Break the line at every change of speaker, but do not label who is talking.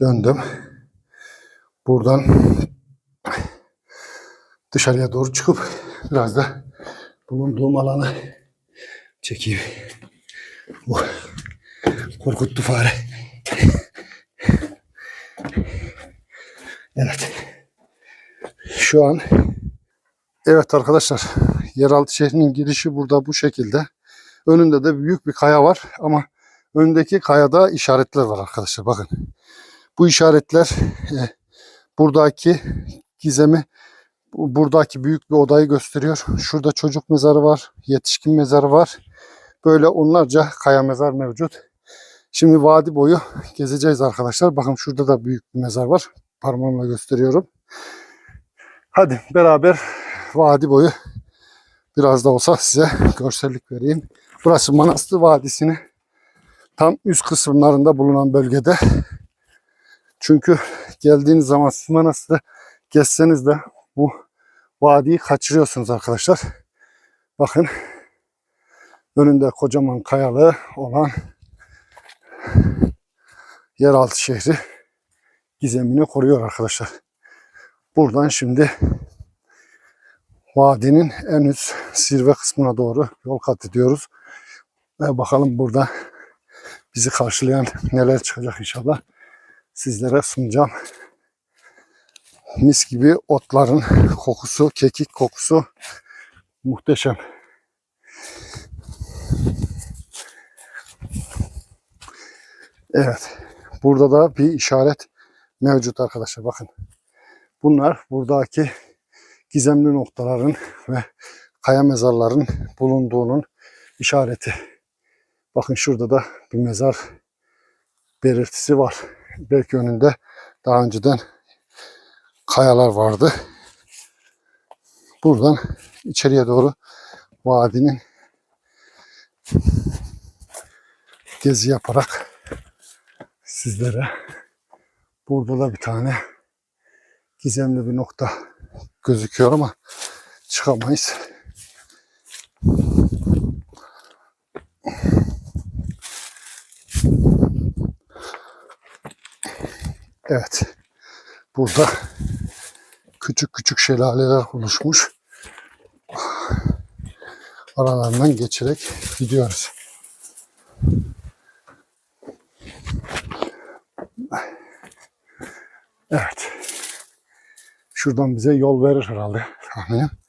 döndüm. Buradan dışarıya doğru çıkıp biraz da bulunduğum alanı çekeyim. Oh, korkuttu fare. Evet. Şu an evet arkadaşlar yeraltı şehrinin girişi burada bu şekilde. Önünde de büyük bir kaya var ama öndeki kayada işaretler var arkadaşlar bakın. Bu işaretler e, buradaki gizemi bu- buradaki büyük bir odayı gösteriyor. Şurada çocuk mezarı var, yetişkin mezarı var. Böyle onlarca kaya mezar mevcut. Şimdi vadi boyu gezeceğiz arkadaşlar. Bakın şurada da büyük bir mezar var. Parmağımla gösteriyorum. Hadi beraber vadi boyu biraz da olsa size görsellik vereyim. Burası Manastır Vadisi'nin tam üst kısımlarında bulunan bölgede. Çünkü geldiğiniz zaman siz Manastır'ı gezseniz de bu vadiyi kaçırıyorsunuz arkadaşlar. Bakın önünde kocaman kayalı olan yeraltı şehri gizemini koruyor arkadaşlar. Buradan şimdi vadinin en üst zirve kısmına doğru yol kat ediyoruz. Ve bakalım burada bizi karşılayan neler çıkacak inşallah. Sizlere sunacağım. Mis gibi otların kokusu, kekik kokusu muhteşem. Evet. Burada da bir işaret mevcut arkadaşlar. Bakın. Bunlar buradaki gizemli noktaların ve kaya mezarların bulunduğunun işareti. Bakın şurada da bir mezar belirtisi var. Belki önünde daha önceden kayalar vardı. Buradan içeriye doğru vadinin gezi yaparak sizlere burada da bir tane gizemli bir nokta gözüküyor ama çıkamayız. Evet. Burada küçük küçük şelaleler oluşmuş. Aralarından geçerek gidiyoruz. Evet. Şuradan bize yol verir herhalde tahminim.